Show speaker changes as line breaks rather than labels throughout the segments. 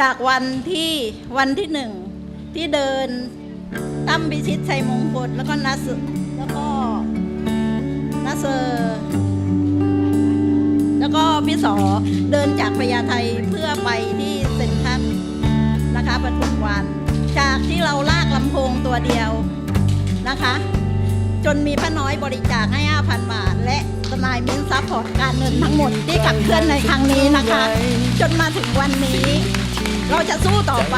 จากวันที่วันที่หนึ่งที่เดินตั้มพิชิตชัยมงคลแล้วก็นัสแล้วก็นัสเซอร์แล้วก็พี่สอเดินจากพญาไทเพื่อไปที่เซ็นทรัลนะคะปทุมวัน จากที่เราลากลำโพงตัวเดียวนะคะ จนมีพระน้อยบริจาคให้ 5,000 บาท และทนายมินซัพพอร์ตการเงินทั้งหมดที่ขับเคลื่อนในครั้งนี้นะคะ จนมาถึงวันนี้ เราจะสู้ต่อไป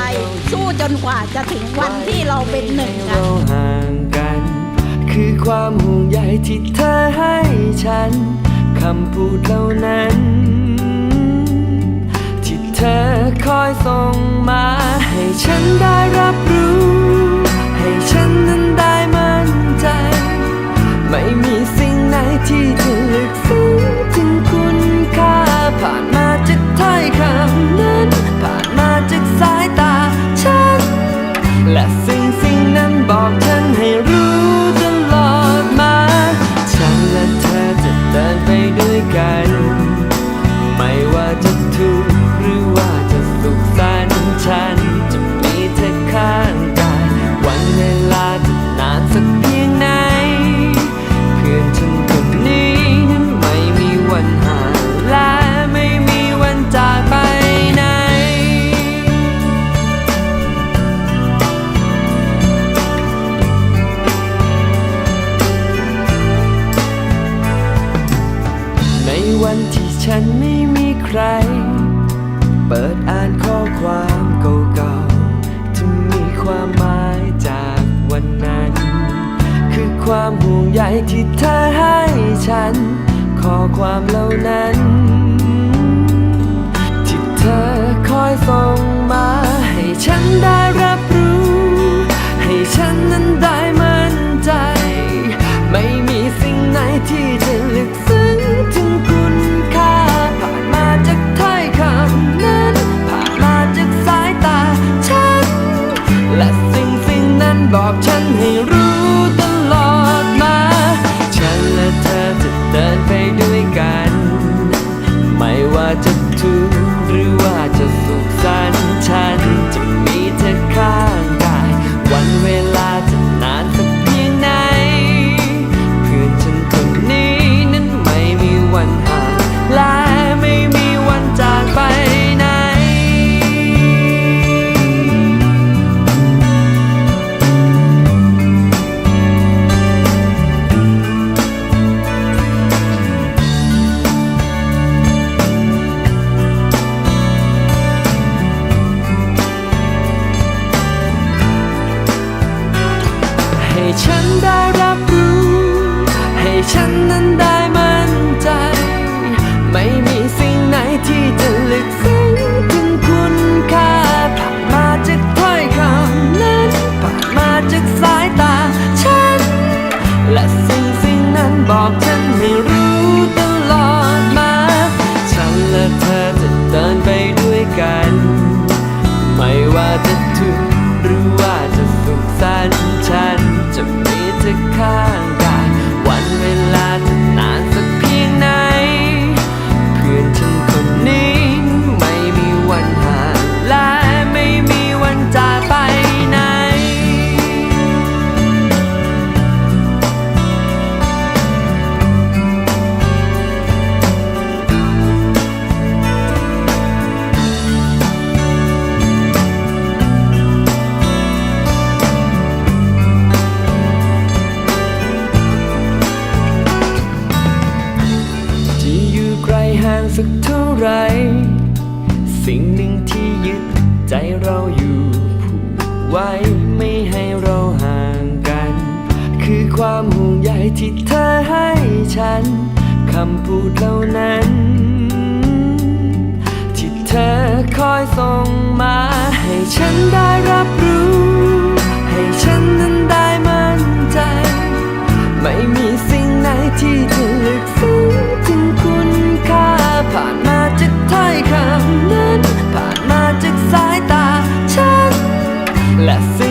สู้จนกว่าจะถึงวันที่เราเป็นหนึ่งกัน
ห่างกัน คือความห่วงใยที่เธอให้ฉัน คำพูดเหล่านั้น ความห่วงใยที่เธอให้ฉันข้อความเหล่านั้น ที่เธอคอยส่งมาให้ฉันได้ ฉันนั้นได้ ไว้ไม่ให้เราห่างกัน คือความห่วงใยที่เธอให้ฉัน คำพูดเหล่านั้น ที่เธอคอยส่งมา ให้ฉันได้รับรู้ ให้ฉันนั้นได้มั่นใจ ไม่มีสิ่งไหนที่จะลึกซึ้งถึงคุณค่าผ่าน แ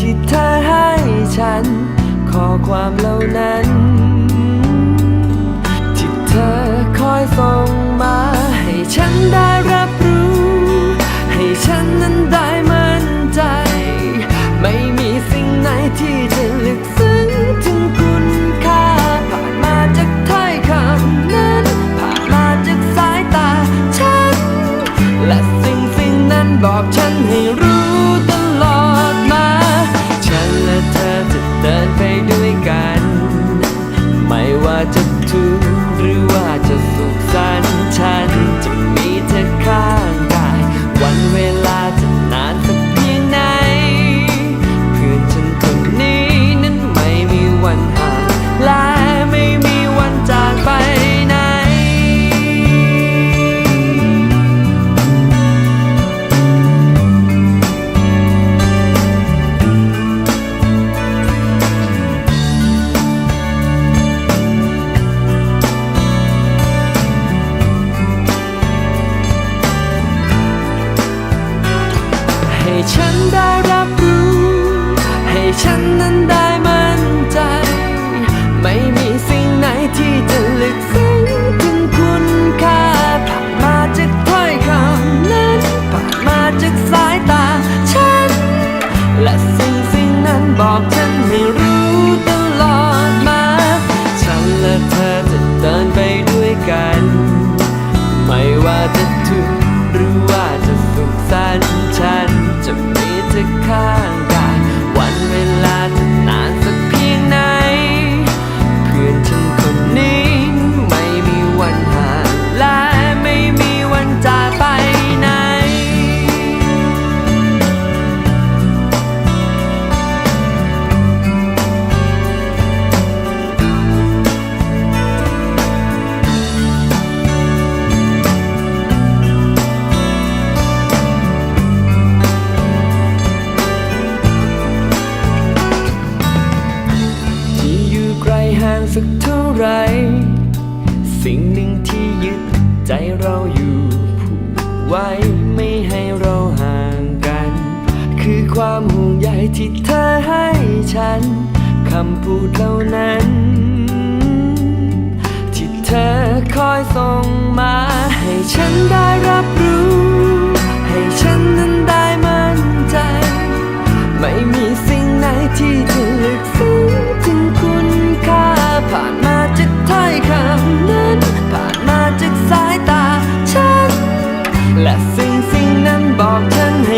ที่เธอให้ฉัน ข้อความเหล่านั้น 艰难 ฉัน คำพูดเหล่านั้น ที่เธอคอยส่งมา ให้ฉันได้รับรู้ ให้ฉันนั้นได้มั่นใจ ไม่มีสิ่งไหนที่จะลึกซึ้งถึงคุณค่า ผ่านมาจากถ้อยคำนั้น ผ่านมาจากสายตาฉัน และสิ่งสิ่งนั้นบอกฉันให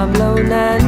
ความเหล่านั้น